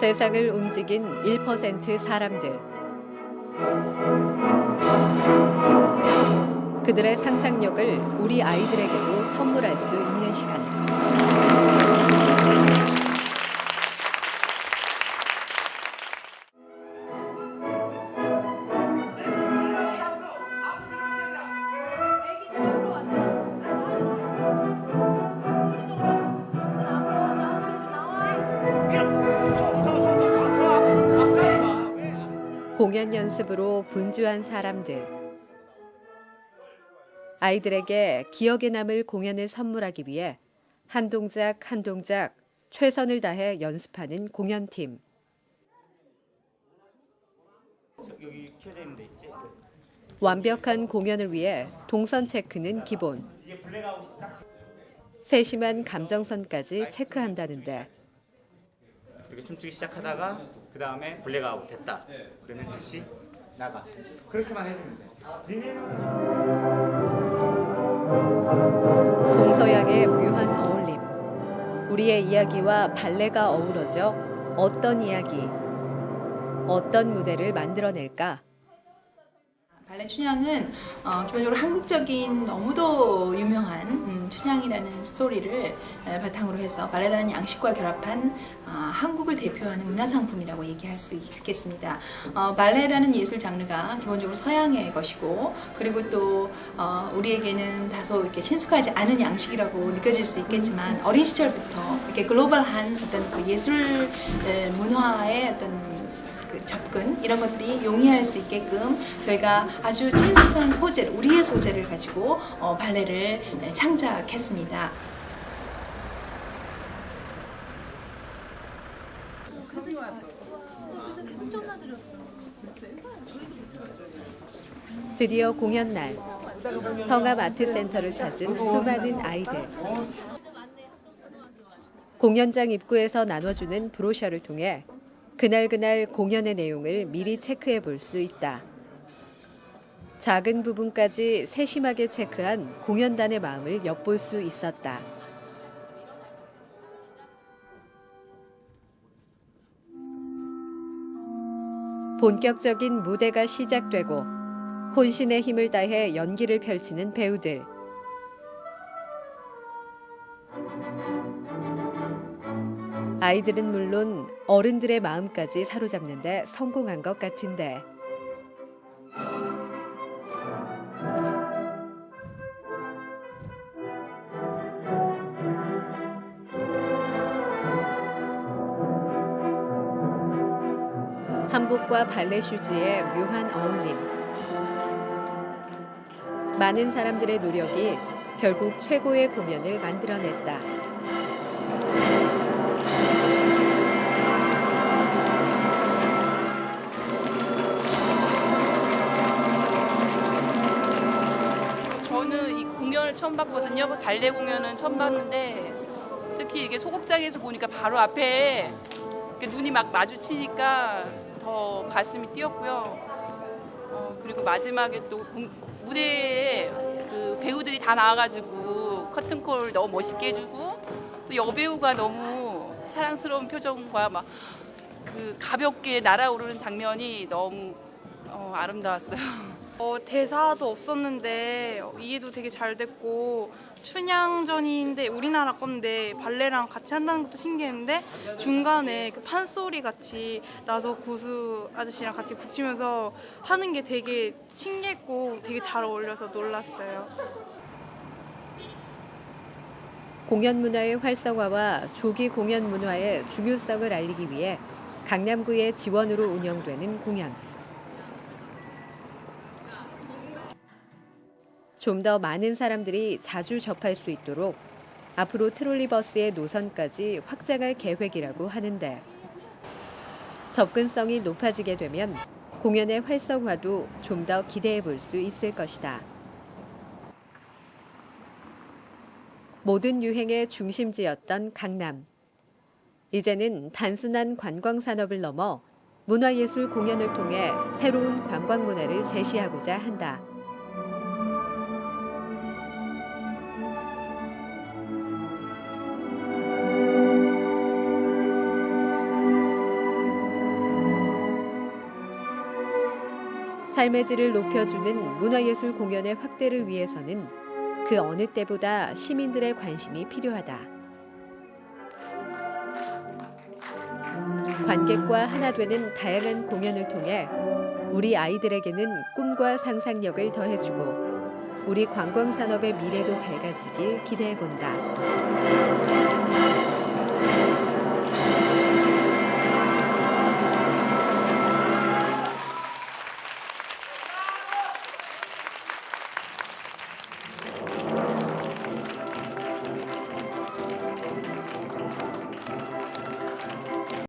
세상을 움직인 1% 사람들. 그들의 상상력을 우리 아이들에게도 선물할 수 있는 시간. 공연 연습으로 분주한 사람들. 아이들에게 기억에 남을 공연을 선물하기 위해 한 동작 한 동작 최선을 다해 연습하는 공연팀. 완벽한 공연을 위해 동선 체크는 기본. 세심한 감정선까지 체크한다는데 이렇게 춤추기 시작하다가 그 다음에 블랙아웃 됐다. 그러면 다시 나가. 그렇게만 해주면 돼. 동서양의 묘한 어울림. 우리의 이야기와 발레가 어우러져 어떤 이야기, 어떤 무대를 만들어낼까? 발레 춘향은 어, 기본적으로 한국적인 너무도 유명한 스토리를 에, 바탕으로 해서 발레라는 양식과 결합한 어, 한국을 대표하는 문화상품이라고 얘기할 수 있겠습니다. 어, 발레라는 예술 장르가 기본적으로 서양의 것이고 그리고 또 어, 우리에게는 다소 이렇게 친숙하지 않은 양식이라고 느껴질 수 있겠지만 어린 시절부터 이렇게 글로벌한 어떤 그 예술 에, 문화의 어떤 그 접근 이런 것들이 용이할 수 있게끔 저희가 아주 친숙한 소재, 우리의 소재를 가지고 어, 발레를 창작했습니다. 드디어 공연 날. 성암 아트센터를 찾은 수많은 아이들. 공연장 입구에서 나눠주는 브로셔를 통해 그날그날 공연의 내용을 미리 체크해 볼 수 있다. 작은 부분까지 세심하게 체크한 공연단의 마음을 엿볼 수 있었다. 본격적인 무대가 시작되고 혼신의 힘을 다해 연기를 펼치는 배우들. 아이들은 물론 어른들의 마음까지 사로잡는데 성공한 것 같은데. 한복과 발레 슈즈의 묘한 어울림. 많은 사람들의 노력이 결국 최고의 공연을 만들어냈다. 처음 봤거든요. 발레 공연은 처음 봤는데 특히 이게 소극장에서 보니까 바로 앞에 눈이 막 마주치니까 더 가슴이 뛰었고요. 어, 그리고 마지막에 또 공- 무대에 그 배우들이 다 나와가지고 커튼콜 너무 멋있게 해주고 또 여배우가 너무 사랑스러운 표정과 막 그 가볍게 날아오르는 장면이 너무 어, 아름다웠어요. 어, 대사도 없었는데 어, 이해도 되게 잘 됐고 춘향전인데 우리나라 건데 발레랑 같이 한다는 것도 신기했는데 중간에 그 판소리 같이 나서 고수 아저씨랑 같이 붙이면서 하는 게 되게 신기했고 되게 잘 어울려서 놀랐어요. 공연 문화의 활성화와 조기 공연 문화의 중요성을 알리기 위해 강남구의 지원으로 운영되는 공연. 좀 더 많은 사람들이 자주 접할 수 있도록 앞으로 트롤리버스의 노선까지 확장할 계획이라고 하는데 접근성이 높아지게 되면 공연의 활성화도 좀 더 기대해 볼 수 있을 것이다. 모든 유행의 중심지였던 강남. 이제는 단순한 관광 산업을 넘어 문화예술 공연을 통해 새로운 관광 문화를 제시하고자 한다. 삶의 질을 높여주는 문화예술 공연의 확대를 위해서는 그 어느 때보다 시민들의 관심이 필요하다. 관객과 하나 되는 다양한 공연을 통해 우리 아이들에게는 꿈과 상상력을 더해주고 우리 관광산업의 미래도 밝아지길 기대해 본다.